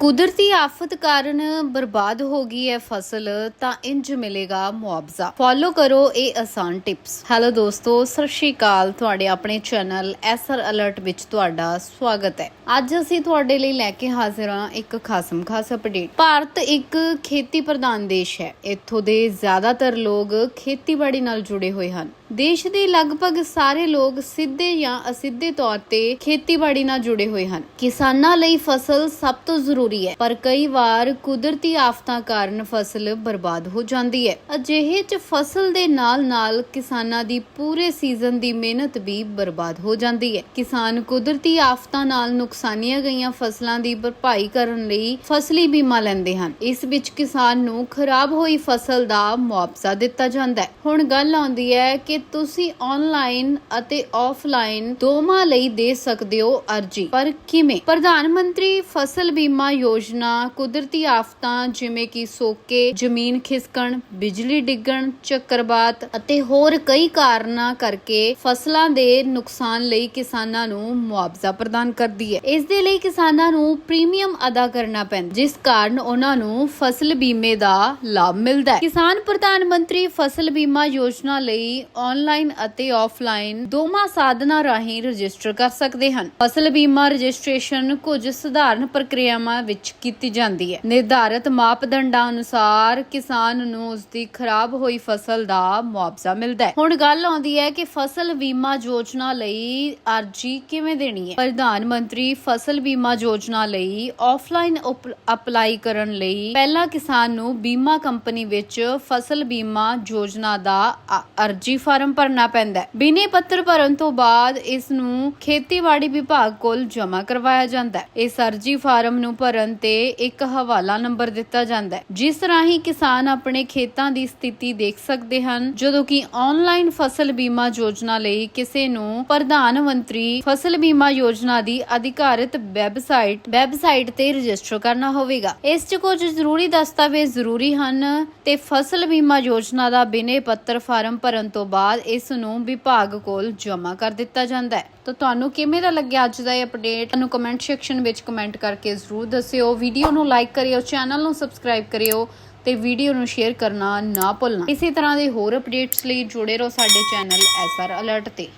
ਕੁਦਰਤੀ ਆਫਤ ਕਾਰਨ ਬਰਬਾਦ ਹੋ ਗਈ ਹੈ ਫਸਲ, ਤਾਂ ਇੰਜ ਮਿਲੇਗਾ ਮੁਆਵਜ਼ਾ। ਫੋਲੋ ਕਰੋ ਇਹ ਆਸਾਨ ਟਿਪਸ ਹੈਲੋ ਦੋਸਤੋ, ਸਤਿ ਸ਼੍ਰੀ ਅਕਾਲ। ਤੁਹਾਡੇ ਆਪਣੇ ਚੈਨਲ ਐਸਆਰ ਅਲਰਟ ਵਿੱਚ ਤੁਹਾਡਾ ਸਵਾਗਤ ਹੈ। ਅੱਜ ਅਸੀਂ ਤੁਹਾਡੇ ਲਈ ਲੈ ਕੇ ਹਾਜ਼ਰ ਹਾਂ ਇੱਕ ਖਾਸਮ ਖਾਸ ਅਪਡੇਟ ਭਾਰਤ ਇੱਕ ਖੇਤੀ ਪ੍ਰਧਾਨ ਦੇਸ਼ ਹੈ। ਇੱਥੋਂ ਦੇ ਜ਼ਿਆਦਾਤਰ ਲੋਕ ਖੇਤੀਬਾੜੀ ਨਾਲ ਜੁੜੇ ਹੋਏ ਹਨ। ਦੇਸ਼ ਦੇ ਲਗਭਗ ਸਾਰੇ ਲੋਕ ਸਿੱਧੇ ਜਾਂ ਅਸਿੱਧੇ ਤੌਰ ਤੇ ਖੇਤੀਬਾੜੀ ਨਾਲ ਜੁੜੇ ਹੋਏ ਹਨ। ਕਿਸਾਨਾਂ ਲਈ ਫਸਲ ਸਭ ਤੋਂ ਜ਼ਰੂਰੀ ਹੈ, ਪਰ ਕਈ ਵਾਰ ਕੁਦਰਤੀ ਆਫਤਾਂ ਕਾਰਨ ਫਸਲ ਬਰਬਾਦ ਹੋ ਜਾਂਦੀ ਹੈ। ਅਜਿਹੇ 'ਚ ਫਸਲ ਦੇ ਨਾਲ-ਨਾਲ ਕਿਸਾਨਾਂ ਦੀ ਪੂਰੇ ਸੀਜ਼ਨ ਦੀ ਮਿਹਨਤ ਵੀ ਬਰਬਾਦ ਹੋ ਜਾਂਦੀ ਹੈ। ਕਿਸਾਨ ਕੁਦਰਤੀ ਆਫਤਾਂ ਨਾਲ ਨੁਕਸਾਨੀਆਂ ਗਈਆਂ ਫਸਲਾਂ ਦੀ ਭਰਪਾਈ ਕਰਨ ਲਈ ਫਸਲੀ ਬੀਮਾ ਲੈਂਦੇ ਹਨ। ਇਸ ਵਿੱਚ ਕਿਸਾਨ ਨੂੰ ਖਰਾਬ ਹੋਈ ਫਸਲ ਦਾ ਮੁਆਵਜ਼ਾ ਦਿੱਤਾ ਜਾਂਦਾ ਹੈ। ਹੁਣ ਗੱਲ ਆਉਂਦੀ ਹੈ ਕਿ ਤੁਸੀਂ ਆਨਲਾਈਨ ਅਤੇ ਆਫਲਾਈਨ ਦੋਵਾਂ ਲਈ ਦੇ ਸਕਦੇ ਹੋ ਅਰਜੀ। ਪਰ ਕਿਵੇਂ? ਪ੍ਰਧਾਨ ਮੰਤਰੀ ਫਸਲ ਬੀਮਾ ਯੋਜਨਾ, ਕੁਦਰਤੀ ਆਫਤਾਂ ਜਿਵੇਂ ਕਿ ਸੋਕੇ, ਜ਼ਮੀਨ ਖਿਸਕਣ, ਬਿਜਲੀ ਡਿੱਗਣ, ਚੱਕਰਵਾਤ ਅਤੇ ਹੋਰ ਕਈ ਕਾਰਨਾਂ ਕਰਕੇ ਫਸਲਾਂ ਦੇ ਨੁਕਸਾਨ ਲਈ ਕਿਸਾਨਾਂ ਨੂੰ ਮੁਆਵਜ਼ਾ ਪ੍ਰਦਾਨ ਕਰਦੀ ਹੈ। ਇਸ ਦੇ ਲਈ ਕਿਸਾਨਾਂ ਨੂੰ ਪ੍ਰੀਮੀਅਮ ਅਦਾ ਕਰਨਾ ਪੈਂਦਾ, ਜਿਸ ਕਾਰਨ ਉਹਨਾਂ ਨੂੰ ਫਸਲ ਬੀਮੇ ਦਾ ਲਾਭ ਮਿਲਦਾ ਹੈ। ਕਿਸਾਨ ਪ੍ਰਧਾਨ ਮੰਤਰੀ ਫਸਲ ਬੀਮਾ ਯੋਜਨਾ ਲਈ ਆਨਲਾਈਨ ਅਤੇ ਆਫਲਾਈਨ ਦੋਵਾਂ ਸਾਧਨਾਂ ਰਾਹੀਂ ਰਜਿਸਟਰ ਕਰ ਸਕਦੇ ਹਨ। ਫਸਲ ਬੀਮਾ ਰਜਿਸਟ੍ਰੇਸ਼ਨ ਕੁਝ ਸਧਾਰਨ ਪ੍ਰਕਿਰਿਆਵਾਂ ਵਿੱਚ ਕੀਤੀ ਜਾਂਦੀ ਹੈ। ਨਿਰਧਾਰਤ ਮਾਪਦੰਡਾਂ ਅਨੁਸਾਰ ਕਿਸਾਨ ਨੂੰ ਉਸ ਦੀ ਖਰਾਬ ਹੋਈ ਫਸਲ ਦਾ ਮੁਆਵਜ਼ਾ ਮਿਲਦਾ ਹੈ। ਹੁਣ ਗੱਲ ਆਉਂਦੀ ਹੈ ਕਿ ਫਸਲ ਬੀਮਾ ਯੋਜਨਾ ਲਈ ਅਰਜੀ ਕਿਵੇਂ ਦੇਣੀ ਹੈ? ਪ੍ਰਧਾਨ ਮੰਤਰੀ, ਫਸਲ ਬੀਮਾ ਯੋਜਨਾ ਲਈ ਆਫਲਾਈਨ ਅਪਲਾਈ ਕਰਨ ਲਈ ਪਹਿਲਾਂ ਕਿਸਾਨ ਨੂੰ ਬੀਮਾ ਕੰਪਨੀ ਵਿੱਚ ਫਸਲ ਬੀਮਾ ਯੋਜਨਾ ਦਾ ਅਰਜੀ ਫਾਰਮ ਭਰਨਾ ਪੈਂਦਾ ਹੈ। ਬਿਨੇ ਪੱਤਰ ਭਰਨ ਤੋਂ ਬਾਅਦ ਇਸ ਨੂੰ ਖੇਤੀਬਾੜੀ ਵਿਭਾਗ ਕੋਲ ਜਮ੍ਹਾਂ ਕਰਵਾਇਆ ਜਾਂਦਾ ਹੈ। ਇਸ ਅਰਜੀ ਫਾਰਮ ਨੂੰ ਭਰਨ ਤੇ ਇੱਕ ਹਵਾਲਾ ਨੰਬਰ ਦਿੱਤਾ ਜਾਂਦਾ ਹੈ। ਜਿਸ ਰਾਹੀਂ ਕਿਸਾਨ ਆਪਣੇ ਖੇਤਾਂ ਦੀ ਸਥਿਤੀ ਦੇਖ ਸਕਦੇ ਹਨ, ਜਦੋਂ ਕਿ ਆਨਲਾਈਨ ਫਸਲ ਬੀਮਾ ਯੋਜਨਾ ਲਈ ਕਿਸੇ ਨੂੰ ਪ੍ਰਧਾਨ ਮੰਤਰੀ ਫਸਲ ਬੀਮਾ ਯੋਜਨਾ ਦੀ ਅਧਿਕਾਰਿਤ ਵੈਬਸਾਈਟ ਵੈਬਸਾਈਟ ਤੇ ਰਜਿਸਟਰ ਕਰਨਾ ਹੋਵੇਗਾ। ਇਸ 'ਚ ਕੁਝ ਜ਼ਰੂਰੀ ਦਸਤਾਵੇਜ਼ ਜ਼ਰੂਰੀ ਹਨ ਤੇ ਫਸਲ ਬੀਮਾ ਯੋਜਨਾ ਦਾ ਬਿਨੇ ਪੱਤਰ ਫਾਰਮ ਭਰਨ ਤੋਂ ਬਾਅਦ ਇਸ ਨੂੰ ਵਿਭਾਗ ਕੋਲ ਜਮ੍ਹਾਂ ਕਰ ਦਿੱਤਾ ਜਾਂਦਾ ਹੈ। ਤਾਂ ਤੁਹਾਨੂੰ ਕਿਵੇਂ ਦਾ ਲੱਗਿਆ ਅੱਜ ਦਾ ਇਹ ਅਪਡੇਟ ਤੁਹਾਨੂੰ ਕਮੈਂਟ ਸੈਕਸ਼ਨ ਵਿੱਚ ਕਮੈਂਟ ਕਰਕੇ ਜ਼ਰੂਰ ਦੱਸਿਓ। ਵੀਡੀਓ ਨੂੰ ਲਾਈਕ ਕਰਿਓ ਚੈਨਲ ਨੂੰ ਸਬਸਕ੍ਰਾਈਬ ਕਰਿਓ ਤੇ ਵੀਡੀਓ ਨੂੰ ਸ਼ੇਅਰ ਕਰਨਾ ਨਾ ਭੁੱਲਣਾ। ਇਸੇ ਤਰ੍ਹਾਂ ਦੇ ਹੋਰ ਅਪਡੇਟਸ ਲਈ ਜੁੜੇ ਰਹੋ ਸਾਡੇ ਚੈਨਲ ਐਸਆਰ ਅਲਰਟ ਤੇ।